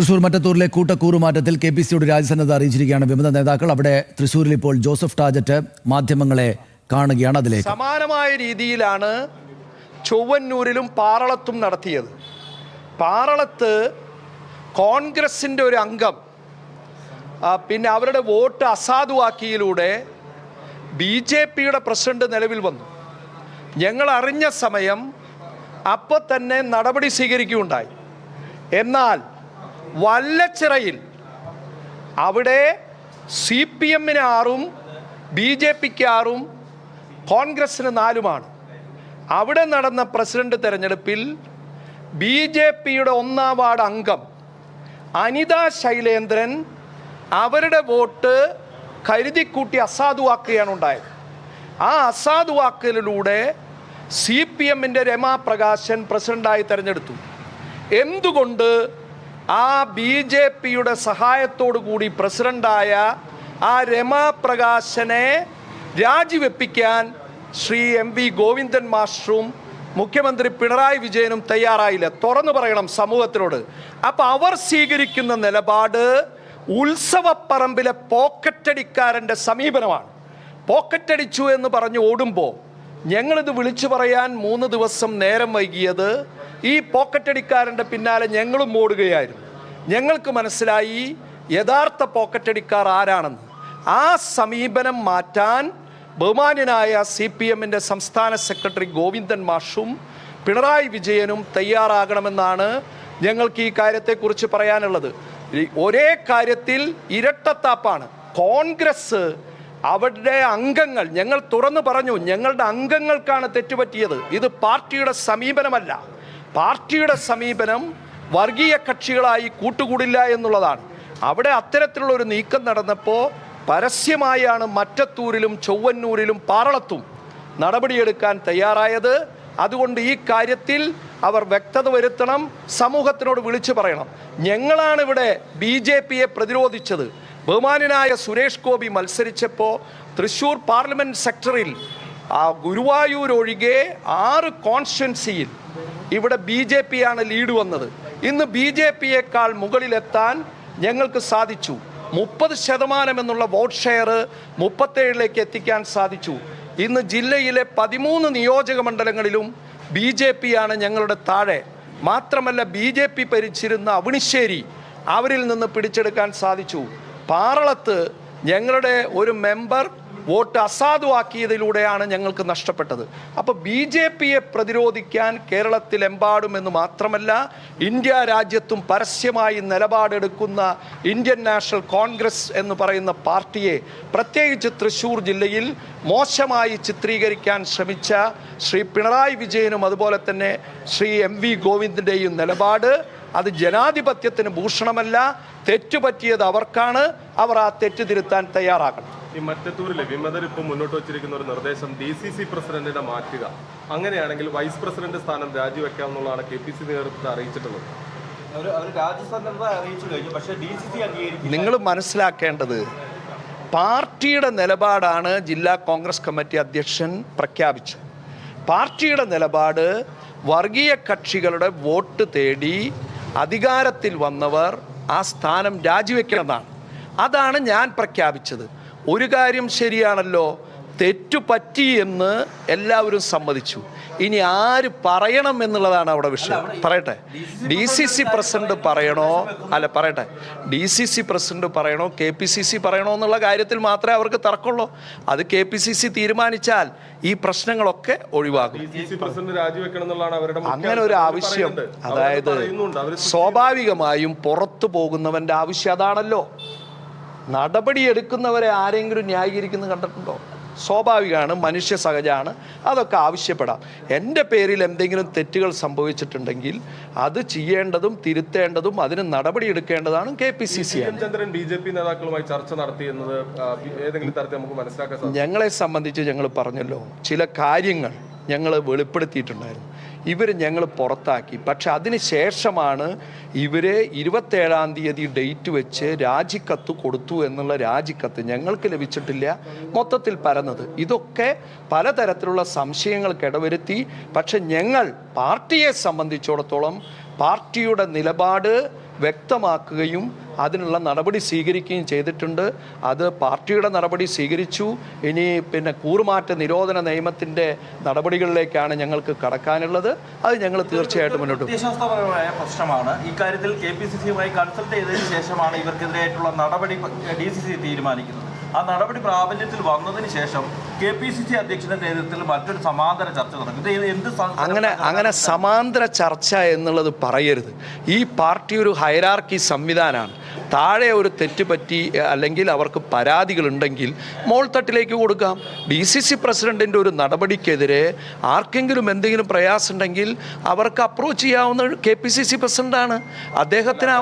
തൃശൂർ മറ്റത്തൂരിലെ കൂട്ടക്കൂറുമാറ്റത്തിൽ K P സിയുടെ രാജ്യസന്നദ്ധ അറിയിച്ചിരിക്കുകയാണ് വിമത നേതാക്കൾ. അവിടെ തൃശൂരിൽ ഇപ്പോൾ ജോസഫ് ടാജറ്റ് മാധ്യമങ്ങളെ കാണുകയാണ് അതിലേക്ക്. സമാനമായ രീതിയിലാണ് ചൊവ്വന്നൂരിലും പാറളത്തും നടത്തിയത്. പാറളത്ത് കോൺഗ്രസിന്റെ ഒരു അംഗം പിന്നെ അവരുടെ വോട്ട് അസാധുവാക്കിയിലൂടെ ബി ജെ പിയുടെ പ്രസിഡന്റ് നിലവിൽ വന്നു. ഞങ്ങൾ അറിഞ്ഞ സമയം അപ്പോൾ തന്നെ നടപടി സ്വീകരിക്കുകയുണ്ടായി. എന്നാൽ വല്ലച്ചിറയിൽ. അവിടെ സി പി എമ്മിന് ആറും ബി ജെ പിക്ക് ആറും കോൺഗ്രസ്സിന് നാലുമാണ്. അവിടെ നടന്ന പ്രസിഡന്റ് തെരഞ്ഞെടുപ്പിൽ ബി ജെ പിയുടെ ഒന്നാം വാർഡ് അംഗം അനിത ശൈലേന്ദ്രൻ അവരുടെ വോട്ട് കരുതിക്കൂട്ടി അസാധുവാക്കുകയാണ് ഉണ്ടായത്. ആ അസാധുവാക്കലിലൂടെ സി പി എമ്മിന്റെ രമാപ്രകാശൻ പ്രസിഡന്റായി തെരഞ്ഞെടുത്തു. എന്തുകൊണ്ട് ആ ബി ജെ പിയുടെ സഹായത്തോടു കൂടി പ്രസിഡന്റായ ആ രമാപ്രകാശനെ രാജിവെപ്പിക്കാൻ ശ്രീ എം വി ഗോവിന്ദൻ മാസ്റ്ററും മുഖ്യമന്ത്രി പിണറായി വിജയനും തയ്യാറായില്ല. തുറന്നു പറയണം സമൂഹത്തിനോട്. അപ്പൊ അവർ സ്വീകരിക്കുന്ന നിലപാട് ഉത്സവപ്പറമ്പിലെ പോക്കറ്റടിക്കാരന്റെ സമീപനമാണ്. പോക്കറ്റടിച്ചു എന്ന് പറഞ്ഞ് ഓടുമ്പോൾ ഞങ്ങളിത് വിളിച്ചു പറയാൻ മൂന്ന് ദിവസം നേരം വൈകിയത് ഈ പോക്കറ്റടിക്കാരന്റെ പിന്നാലെ ഞങ്ങളും ഓടുകയായിരുന്നു. ഞങ്ങൾക്ക് മനസ്സിലായി യഥാർത്ഥ പോക്കറ്റടിക്കാർ ആരാണെന്ന്. ആ സമീപനം മാറ്റാൻ ബഹുമാന്യനായ സി പി എമ്മിന്റെ സംസ്ഥാന സെക്രട്ടറി ഗോവിന്ദൻ മാഷും പിണറായി വിജയനും തയ്യാറാകണമെന്നാണ് ഞങ്ങൾക്ക് ഈ കാര്യത്തെക്കുറിച്ച് പറയാനുള്ളത്. ഒരേ കാര്യത്തിൽ ഇരട്ടത്താപ്പാണ്. കോൺഗ്രസ് അവരുടെ അംഗങ്ങൾ ഞങ്ങൾ തുറന്നു പറഞ്ഞു ഞങ്ങളുടെ അംഗങ്ങൾക്കാണ് തെറ്റുപറ്റിയത്. ഇത് പാർട്ടിയുടെ സമീപനമല്ല. പാർട്ടിയുടെ സമീപനം വർഗീയ കക്ഷികളായി കൂട്ടുകൂടില്ല എന്നുള്ളതാണ്. അവിടെ അത്തരത്തിലുള്ള ഒരു നീക്കം നടന്നപ്പോൾ പരസ്യമായാണ് മറ്റത്തൂരിലും ചൊവ്വന്നൂരിലും പാറളത്തും നടപടിയെടുക്കാൻ തയ്യാറായത്. അതുകൊണ്ട് ഈ കാര്യത്തിൽ അവർ വ്യക്തത വരുത്തണം സമൂഹത്തിനോട് വിളിച്ചു പറയണം. ഞങ്ങളാണ് ഇവിടെ ബി ജെ പിയെ പ്രതിരോധിച്ചത്. ബഹുമാനായ സുരേഷ് ഗോപി മത്സരിച്ചപ്പോൾ തൃശൂർ പാർലമെന്റ് സെക്ടറിൽ ആ ഗുരുവായൂർ ഒഴികെ ആറ് കോൺസ്റ്റൻസിയിൽ ഇവിടെ ബി ജെ പി ആണ് ലീഡ് വന്നത്. ഇന്ന് ബി ജെ പിയേക്കാൾ മുകളിലെത്താൻ ഞങ്ങൾക്ക് സാധിച്ചു. മുപ്പത് ശതമാനം എന്നുള്ള വോട്ട് ഷെയർ മുപ്പത്തേഴിലേക്ക് എത്തിക്കാൻ സാധിച്ചു. ഇന്ന് ജില്ലയിലെ പതിമൂന്ന് നിയോജക മണ്ഡലങ്ങളിലും ബി ജെ പി ആണ് ഞങ്ങളുടെ താഴെ. മാത്രമല്ല ബി ജെ പി ഭരിച്ചിരുന്ന അവണിശ്ശേരി അവരിൽ നിന്ന് പിടിച്ചെടുക്കാൻ സാധിച്ചു. പാറളത്ത് ഞങ്ങളുടെ ഒരു മെമ്പർ വോട്ട് അസാധുവാക്കിയതിലൂടെയാണ് ഞങ്ങൾക്ക് നഷ്ടപ്പെട്ടത്. അപ്പോൾ ബി ജെ പിയെ പ്രതിരോധിക്കാൻ കേരളത്തിലെമ്പാടുമെന്ന് മാത്രമല്ല ഇന്ത്യ രാജ്യത്തും പരസ്യമായി നിലപാടെടുക്കുന്ന ഇന്ത്യൻ നാഷണൽ കോൺഗ്രസ് എന്ന് പറയുന്ന പാർട്ടിയെ പ്രത്യേകിച്ച് തൃശ്ശൂർ ജില്ലയിൽ മോശമായി ചിത്രീകരിക്കാൻ ശ്രമിച്ച ശ്രീ പിണറായി വിജയനും അതുപോലെ തന്നെ ശ്രീ എം വി ഗോവിന്ദിന്റെയും നിലപാട് അത് ജനാധിപത്യത്തിന് ഭൂഷണമല്ല തെറ്റുപറ്റിയത് അവർക്കാണ് അവർ ആ തെറ്റ് തിരുത്താൻ തയ്യാറാകണം. ഈ മറ്റത്തൂരിലെ വിമതർ ഇപ്പോൾ മുന്നോട്ട് വച്ചിരിക്കുന്ന ഒരു നിർദ്ദേശം ഡി സി സി പ്രസിഡന്റിനെ മാറ്റുക. അങ്ങനെയാണെങ്കിൽ വൈസ് പ്രസിഡന്റ് സ്ഥാനം രാജിവെക്കാം എന്നുള്ളതാണ് കെ പി സി നേതൃത്വത്തെ അറിയിച്ചിട്ടുള്ളത്. നിങ്ങൾ മനസ്സിലാക്കേണ്ടത് പാർട്ടിയുടെ നിലപാടാണ് ജില്ലാ കോൺഗ്രസ് കമ്മിറ്റി അധ്യക്ഷൻ പ്രഖ്യാപിച്ചത്. പാർട്ടിയുടെ നിലപാട് വർഗീയ കക്ഷികളുടെ വോട്ട് തേടി അധികാരത്തിൽ വന്നവർ ആ സ്ഥാനം രാജിവെക്കണമെന്നാണ്. അതാണ് ഞാൻ പ്രഖ്യാപിച്ചത്. ഒരു കാര്യം ശരിയാണല്ലോ തെറ്റു പറ്റി എന്ന് എല്ലാവരും സമ്മതിച്ചു. ഇനി ആര് പറയണം എന്നുള്ളതാണ് അവിടെ വിഷയം. പറയട്ടെ. ഡി സി സി പ്രസിഡന്റ് പറയണോ? അല്ല പറയട്ടെ. ഡി സി സി പ്രസിഡന്റ് പറയണോ? കെ പി സി സി പറയണോ എന്നുള്ള കാര്യത്തിൽ മാത്രമേ അവർക്ക് തർക്കമുള്ളൂ. അത് കെ പി സി സി തീരുമാനിച്ചാൽ ഈ പ്രശ്നങ്ങളൊക്കെ ഒഴിവാകും. അങ്ങനെ ഒരു ആവശ്യം. അതായത്. സ്വാഭാവികമായും പുറത്തു പോകുന്നവന്റെ ആവശ്യം അതാണല്ലോ. നടപടി എടുക്കുന്നവരെ ആരെങ്കിലും ന്യായീകരിക്കുന്നത് കണ്ടിട്ടുണ്ടോ? സ്വാഭാവികമാണ് മനുഷ്യ സഹജമാണ് അതൊക്കെ ആവശ്യപ്പെടാം. എന്റെ പേരിൽ എന്തെങ്കിലും തെറ്റുകൾ സംഭവിച്ചിട്ടുണ്ടെങ്കിൽ അത് ചെയ്യേണ്ടതും തിരുത്തേണ്ടതും അതിന് നടപടി എടുക്കേണ്ടതാണ് K P C C Chandran B J P നേതാക്കളുമായി ചർച്ച നടത്തി എന്നത് ആ, ഏതെങ്കിലും തരത്തിൽ നമുക്ക് മനസ്സിലാക്കാൻ സാധിക്കും. ഞങ്ങളെ സംബന്ധിച്ച് ഞങ്ങൾ പറഞ്ഞല്ലോ ചില കാര്യങ്ങൾ ഞങ്ങൾ വെളിപ്പെടുത്തിയിട്ടുണ്ടായിരുന്നു. ഇവർ ഞങ്ങൾ പുറത്താക്കി. പക്ഷെ അതിന് ശേഷമാണ് ഇവരെ ഇരുപത്തേഴാം തീയതി ഡേറ്റ് വെച്ച് രാജിക്കത്ത് കൊടുത്തു എന്നുള്ള രാജിക്കത്ത് ഞങ്ങൾക്ക് ലഭിച്ചിട്ടില്ല. മൊത്തത്തിൽ പരന്നത്. ഇതൊക്കെ പലതരത്തിലുള്ള സംശയങ്ങൾക്ക് ഇടവരുത്തി. പക്ഷെ ഞങ്ങൾ പാർട്ടിയെ സംബന്ധിച്ചിടത്തോളം പാർട്ടിയുടെ നിലപാട് വ്യക്തമാക്കുകയും അതിനുള്ള നടപടി സ്വീകരിക്കുകയും ചെയ്തിട്ടുണ്ട്. അത് പാർട്ടിയുടെ നടപടി സ്വീകരിച്ചു. ഇനി പിന്നെ കൂറുമാറ്റ നിരോധന നിയമത്തിന്റെ നടപടികളിലേക്കാണ് ഞങ്ങൾക്ക് കടക്കാനുള്ളത്. അത് ഞങ്ങൾ തീർച്ചയായിട്ടും മുന്നോട്ട് വിശ്വാസപരമായ പ്രശ്നമാണ്. ഇക്കാര്യത്തിൽ കെ പി സി സിയുമായി കൺസൾട്ട് ചെയ്തതിനു ശേഷമാണ് ഇവർക്കെതിരായിട്ടുള്ള നടപടി ഡി സി സി തീരുമാനിക്കുന്നത്. ആ നടപടി പ്രാബല്യത്തിൽ വന്നതിന് ശേഷം കെ പി സി സി അധ്യക്ഷന്റെ നേതൃത്വത്തിൽ മറ്റൊരു സമാന്തര ചർച്ച നടക്കും ഇത് എന്ത് അങ്ങനെ അങ്ങനെ സമാന്തര ചർച്ച എന്നുള്ളത് പറയരുത്. ഈ പാർട്ടി ഒരു ഹൈറാർക്കി സംവിധാനമാണ്. താഴെ ഒരു തെറ്റ് പറ്റി അല്ലെങ്കിൽ അവർക്ക് പരാതികളുണ്ടെങ്കിൽ മോൾ തട്ടിലേക്ക് കൊടുക്കാം. ഡി സി സി പ്രസിഡന്റിന്റെ ഒരു നടപടിക്കെതിരെ ആർക്കെങ്കിലും എന്തെങ്കിലും പ്രയാസമുണ്ടെങ്കിൽ അവർക്ക് അപ്രോച്ച് ചെയ്യാവുന്ന കെ പി സി സി പ്രസിഡന്റാണ്. അദ്ദേഹത്തിന്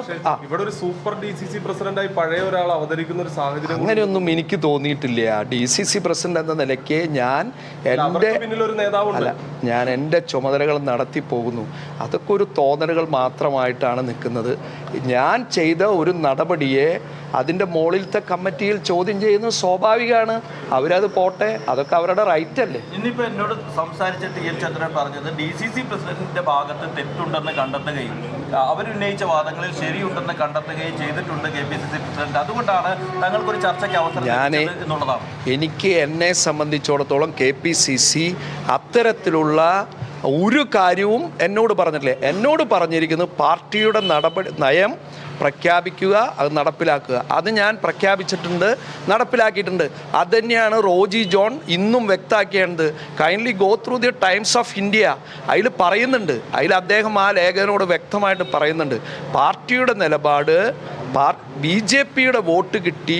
ഇവിടെ ഒരു സൂപ്പർ ഡി സി സി പ്രസിഡന്റായി പഴയ ഒരാൾ അവതരിക്കുന്ന ഒരു സാഹചര്യം അങ്ങനെയൊന്നും എനിക്ക് തോന്നിയിട്ടില്ല. ഡി സി സി പ്രസിഡന്റ് എന്ന നിലയ്ക്ക് ഞാൻ എന്റെ പിന്നിൽ ഒരു നേതാവുണ്ട് ഞാൻ എന്റെ ചുമതലകൾ നടത്തി പോകുന്നു. അതൊക്കെ ഒരു തോന്നലുകൾ മാത്രമായിട്ടാണ് നിൽക്കുന്നത്. ഞാൻ ചെയ്ത ഒരു നടപടിയെ അതിന്റെ മുകളിലത്തെ കമ്മിറ്റിയിൽ ചോദ്യം ചെയ്യുന്നത് സ്വാഭാവികമാണ്. അവരത് പോട്ടെ അതൊക്കെ അവരുടെ റൈറ്റ് അല്ലേ? ഇന്നിപ്പോൾ എന്നോട് സംസാരിച്ച ടി എൻ ചന്ദ്രൻ പറഞ്ഞത് ഡി സി സി പ്രസിഡന്റിന്റെ ഭാഗത്ത് തെറ്റുണ്ടെന്ന് കണ്ടെത്തുകയും അവരുന്നയിച്ച വാദങ്ങളിൽ ശരിയുണ്ടെന്ന് കണ്ടെത്തുകയും ചെയ്തിട്ടുണ്ട് K P C C president. അതുകൊണ്ടാണ് തങ്ങൾക്കൊരു ചർച്ചയ്ക്ക് അവസരം ഞാൻ എന്നുള്ളതാണ്. എനിക്ക് എന്നെ സംബന്ധിച്ചിടത്തോളം കെ പി സി സി അത്തരത്തിലുള്ള ഒരു കാര്യവും എന്നോട് പറഞ്ഞിട്ടില്ല. എന്നോട് പറഞ്ഞിരിക്കുന്നത് പാർട്ടിയുടെ നടപടി നയം പ്രഖ്യാപിക്കുക അത് നടപ്പിലാക്കുക. അത് ഞാൻ പ്രഖ്യാപിച്ചിട്ടുണ്ട് നടപ്പിലാക്കിയിട്ടുണ്ട്. അത് തന്നെയാണ് റോജി ജോൺ ഇന്നും വ്യക്തമാക്കേണ്ടത് kindly go through the Times of India അതിൽ പറയുന്നുണ്ട്. അതിൽ അദ്ദേഹം ആ ലേഖനോട് വ്യക്തമായിട്ട് പറയുന്നുണ്ട്. പാർട്ടിയുടെ നിലപാട് ബി ജെ പിയുടെ വോട്ട് കിട്ടി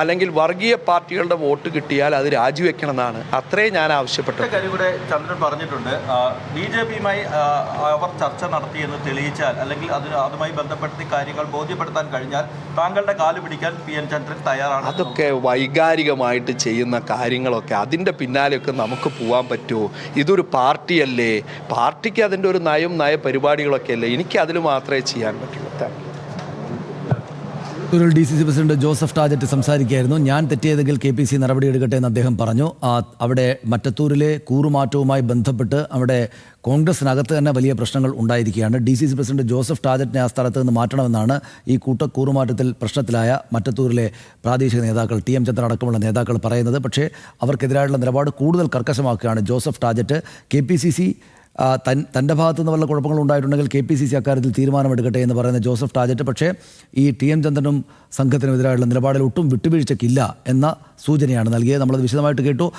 അല്ലെങ്കിൽ വർഗീയ പാർട്ടികളുടെ വോട്ട് കിട്ടിയാൽ അത് രാജിവെക്കണം എന്നാണ് അത്രേ ഞാൻ ആവശ്യപ്പെട്ടത് കാര്യം കൂടെ ചന്ദ്രൻ പറഞ്ഞിട്ടുണ്ട്. ബി ജെ പിയുമായി അവർ ചർച്ച നടത്തിയെന്ന് തെളിയിച്ചാൽ അല്ലെങ്കിൽ അതിന് അതുമായി ബന്ധപ്പെടുത്തി കാര്യങ്ങൾ ബോധ്യപ്പെടുത്താൻ കഴിഞ്ഞാൽ താങ്കളുടെ കാൽ പിടിക്കാൻ പി എൻ ചന്ദ്രൻ തയ്യാറാണ്. അതൊക്കെ വൈകാരികമായിട്ട് ചെയ്യുന്ന കാര്യങ്ങളൊക്കെ അതിന്റെ പിന്നാലെയൊക്കെ നമുക്ക് പോകാൻ പറ്റുമോ? ഇതൊരു പാർട്ടിയല്ലേ? പാർട്ടിക്ക് അതിന്റെ ഒരു നയം നയപരിപാടികളൊക്കെ അല്ലേ? എനിക്ക് അതിൽ മാത്രമേ ചെയ്യാൻ പറ്റുള്ളൂ. താങ്ക് ഒരു D C C president Joseph Tajet സംസാരിക്കുകയായിരുന്നു. ഞാൻ തെറ്റിയതെങ്കിൽ കെ പി സി നടപടിയെടുക്കട്ടെ എന്ന് അദ്ദേഹം പറഞ്ഞു. അവിടെ മറ്റത്തൂരിലെ കൂറുമാറ്റവുമായി ബന്ധപ്പെട്ട് അവിടെ കോൺഗ്രസിനകത്ത് തന്നെ വലിയ പ്രശ്നങ്ങൾ ഉണ്ടായിരിക്കുകയാണ്. D C C president Joseph ടാജറ്റിനെ ആ സ്ഥലത്ത് നിന്ന് മാറ്റണമെന്നാണ് ഈ കൂട്ട കൂറുമാറ്റത്തിൽ പ്രശ്നത്തിലായ മറ്റത്തൂരിലെ പ്രാദേശിക നേതാക്കൾ ടി എം ചന്ദ്രൻ അടക്കമുള്ള നേതാക്കൾ പറയുന്നത്. പക്ഷേ അവർക്കെതിരായുള്ള നിലപാട് കൂടുതൽ കർക്കശമാക്കുകയാണ് Joseph ടാജറ്റ്. K P C C തൻ തന്റെ ഭാഗത്തു നിന്ന് വല്ല കുഴപ്പങ്ങൾ ഉണ്ടായിട്ടുണ്ടെങ്കിൽ കെ പി സി സി അക്കാര്യത്തിൽ തീരുമാനമെടുക്കട്ടെ എന്ന് പറയുന്ന ജോസഫ് ടാജറ്റ്. പക്ഷേ ഈ ടി എം ചന്ദ്രനും സംഘത്തിനുമെതിരായുള്ള നിലപാടിൽ ഒട്ടും വിട്ടുവീഴ്ചയ്ക്കില്ല എന്ന സൂചനയാണ് നൽകിയത്. നമ്മളത് വിശദമായിട്ട് കേട്ടു.